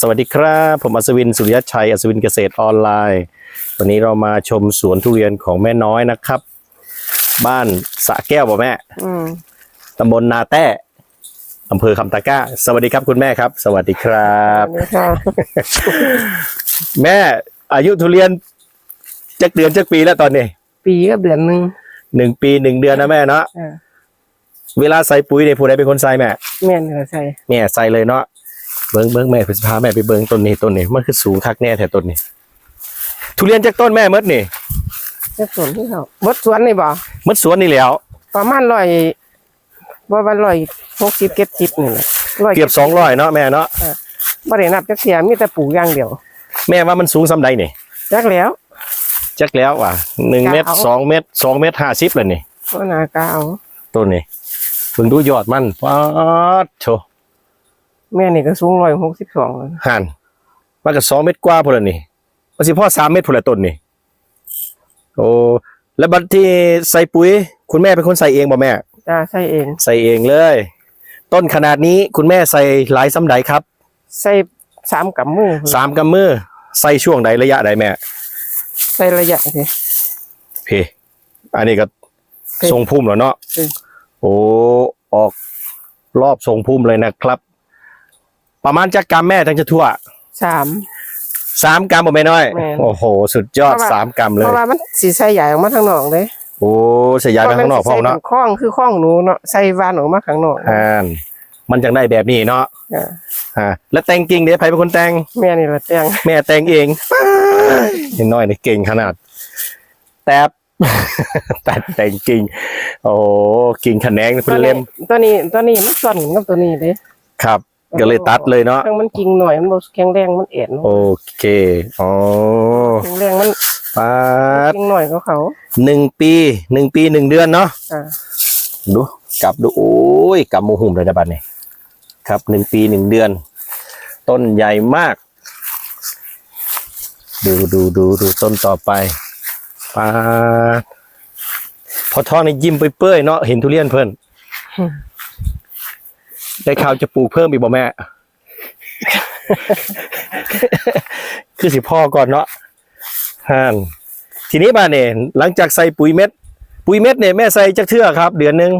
สวัสดีครับ ผมอัศวินสุริยชัยอัศวินเกษตรออนไลน์ วันนี้เรามาชมสวนทุเรียนของแม่น้อยนะครับ บ้านสระแก้วบ่แม่อืมตำบลนาแต้อำเภอคำตะกร้า สวัสดีครับคุณแม่ครับ สวัสดีครับ นี่ค่ะแม่อายุทุเรียนจักเดือนจักปีแล้วตอนนี้ปีกับเดือนหนึ่งหนึ่งปีหนึ่งเดือนนะแม่เนาะอ่าเวลาใส่ปุ๋ยเนี่ยผู้ใดเป็นคนใส่แม่ แม่นเหรอใช่แม่ใส่เลยเนาะ เบิ้งเบิ้งแม่พพาแม่ไปเบิ้งต้นนี้ต้นนี้มันคือสูงคักแน่แถวต้นนี้ ทุเรียนจากต้นแม่มดนี่เจ้าสวนที่เขาบดสวนนี่บ่มดสวนนี่แหล้ว ประมาณร้อยว่าวันร้อยหกสิบเก็ดสิบนี่แหละร้อยเกือบสองร้อยเนาะแม่เนาะบ่ได้นับจักเสียมีแต่ปลูกอย่างเดียว แม่ว่ามันสูงสำใดนี่จักแล้วจักแล้วว่ะหนึ่งเมตรเอาสองเมตรสองเมตรห้าสิบเลยนี่ก็นากาเอาต้นนี้เบิ่งดูยอดมันป๊าดโช แม่นี่ก็สูงร้อยหกสิบสองแล้วหันมันก็สองเมตรกว่าพอแล้วนี่มันสิพ่อสามเมตรพอแล้วต้นนี่โอ้แล้วบัดที่ใส่ปุ๋ย คุณแม่เป็นคนใส่เองบ่แม่ จ้าใส่เอง ใส่เองเลย ต้นขนาดนี้คุณแม่ใส่หลายซ้ำใดครับใส่สามกับมือสามกำมือใส่ช่วงใดระยะใดแม่ ใส่ระยะสิเพอันนี้ก็เพทรงพุ่มแล้วเนาะอืมโอ้ออกรอบทรงพุ่มเลยนะครับ ประมาณจักกรัมแม่ทั้งจะทั่วสาม สามกรัมบ่แม่น้อย แม่น โอ้โห สุดยอดเพราะว่าสามกรัมเลเพย ราะว่ามันสีใส่ใหญ่ออกมาทางนอกเลยโอ้เสียยายไปข้างนอกพ่อพระมัเนาะสิใส่ป็ข้องคือข้องหนูเนาะใส่วานออกมาข้างนอกอ่านมันจังได้แบบนี้เนาะอ่าอ่าแล้วแต่งกิ่งเดี๋ยวใครเป็นคนแต่ง แม่นี่ละแตงแม่แต่งเองเห็นน้อยนี่เก่งขนาด แตบตัดแต่งกิ่ง โอ้กิ่งขะแขนงเป็นเล่มตัวนี้ตัวนี้มันส่วนกับตัวนี้เด้ครับ ก็เลยตัดเลยเนาะ ทั้งมันกิ่งหน่อยมันบ่แข็งแรงมันเอ็นโอเค อ๋อแข็งแรงมันปัดกิ่งหน่อยก็เขาหนึ่งปีหนึ่งปีหนึ่งเดือนเนาะอ่าดูกลับดูโอ้ยกลับโมหุ่มเลยนะบัดนี้ครับหนึ่งปีหนึ่งเดือน ต้นใหญ่มาก ดูดูดูดูต้นต่อไปปาดพอท้องในยิ้มไปเปื่อยๆเนาะเห็นทุเรียนเพิ่น ได้ข่าวจะปลูกเพิ่มอีกบ่แม่ คือสิพ่อก่อนเนาะฮ่านทีนี้มาเนี่ยหลังจากใส่ปุ๋ยเม็ด ปุ๋ยเม็ดเนี่ยแม่ใส่จักเทื่อครับ เดือนหนึง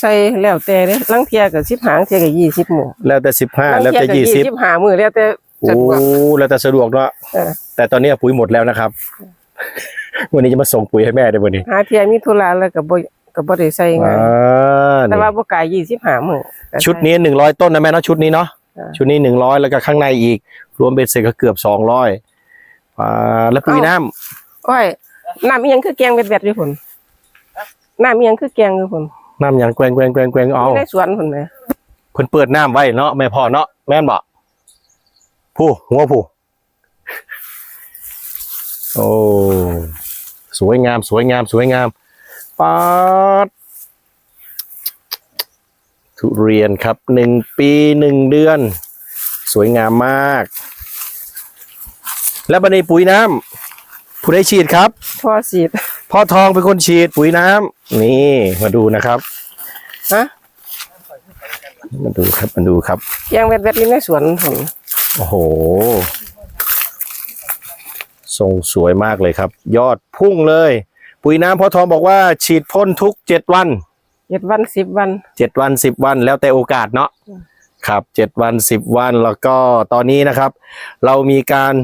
ใส่แล้วแต่เด้ลังเทียก็10หางเทียก็20หมู่แล้วแต่สิบห้าแล้วแต่ยี่สิบหามื้อแล้วแต่โอ้สะดวกแล้วแต่สะดวกเนาะเออแต่ตอนนี้ปุ๋ยหมดแล้วนะครับ วันนี้จะมาส่งปุ๋ยให้แม่ด้วยวันนี้หาเทียมีธุระแล้วก็บ่ ก็บ่ได้ใส่ไงอ่าแต่นี่ว่าบ่กาย25มื้อก็ใส่ชุดนี้หนึ่งร้อยต้นนะแม่เนาะชุดนี้เนาะอ่าชุดนี้หนึ่งร้อยแล้วก็ข้างในอีก รวมเป็นเสร็จก็เกือบสองร้อยอ่าแล้วปุ๋ยน้ำโอ้ยน้ำอีหยังคือแกงเบ็ดๆอยู่พุ่นน้ำอีหยังคือแกงอยู่พุ่นน้ำหยังแกวงแกวงแกวงแกวงเอาอยู่ในสวนพุ่นแหมเพิ่นเปิดน้ำไว้เนาะแม่พ่อเนาะแม่นบ่ผู้หัวผู้โอ้สวยงามสวยงามสวยงาม ป๊าดทุเรียนครับหนึ่งปีหนึ่งเดือน สวยงามมาก และบันในปุ๋ยน้ำผู้ได้ฉีดครับพอสีดพ่อทองเป็นคนฉีดปุ๋ยน้ำนี่มาดูนะครับฮะมาดูครับมาดูครับแกงเบ็ดๆอยู่ในสวนพุ่นโอ้โห ทรงสวยมากเลยครับ ยอดพุ่งเลย ปุ๋ยน้ำพ่อทองบอกว่าฉีดพ่นทุกเจ็ดวันเจ็ดวันสิบวันเจ็ดวันสิบวันแล้วแต่โอกาสเนาะครับเจ็ดวันสิบวันแล้วก็ตอนนี้นะครับ เรามีการ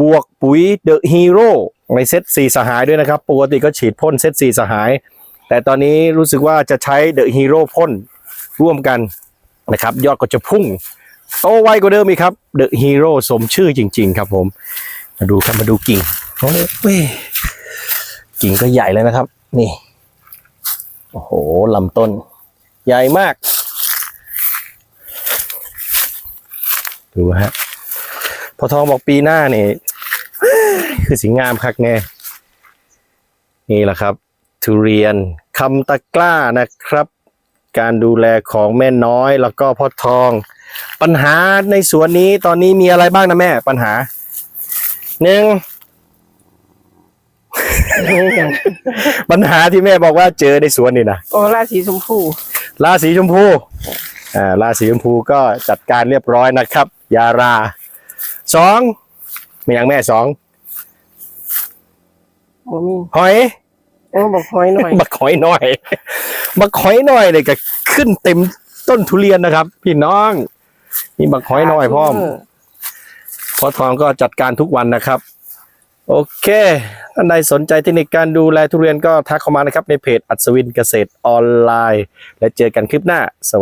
บวกปุ๋ยเดอะฮีโร่ในเซตสี่สหายด้วยนะครับ ปกติก็ฉีดพ่นเซตสี่สหาย แต่ตอนนี้รู้สึกว่าจะใช้เดอะฮีโร่พ่นร่วมกันนะครับ ยอดก็จะพุ่ง โตไวกว่าเดิมอีกครับเดอะฮีโร่สมชื่อจริง ๆ ครับผม มาดูครับมาดูกิ่งโอ้ยเว้ย กิ่งก็ใหญ่เลยนะครับ นี่ โอ้โหลำต้น ใหญ่มาก ดูฮะ พอทองบอกปีหน้าเนี่ย คือสีงามคักแน่ นี่แหละครับ ทุเรียนคำตะกร้านะครับ การดูแลของแม่น้อยแล้วก็พ่อทอง ปัญหาในสวนนี้ตอนนี้มีอะไรบ้างนะแม่ ปัญหาหนึ่ง ปัญหาที่แม่บอกว่าเจอในสวนนี่นะโอ้ราศีชมพูราศีชมพูอ่าราศีชมพูก็จัดการเรียบร้อยนะครับ ยาราสองมีอย่างแม่สองบ่มีหอยโอ้บอกหอยหน่อยบักหอยหน่อยบักหอยหน่อยเลยก็ขึ้นเต็มต้นทุเรียนนะครับ พี่น้องมีบักหอยหน่อยพร้อมพอทองก็จัดการทุกวันนะครับ โอเคท่านใดสนใจเทคนิคการดูแลทุเรียนก็ทักเข้ามานะครับในเพจอัศวินเกษตรออนไลน์ และเจอกันคลิปหน้าสวัสดี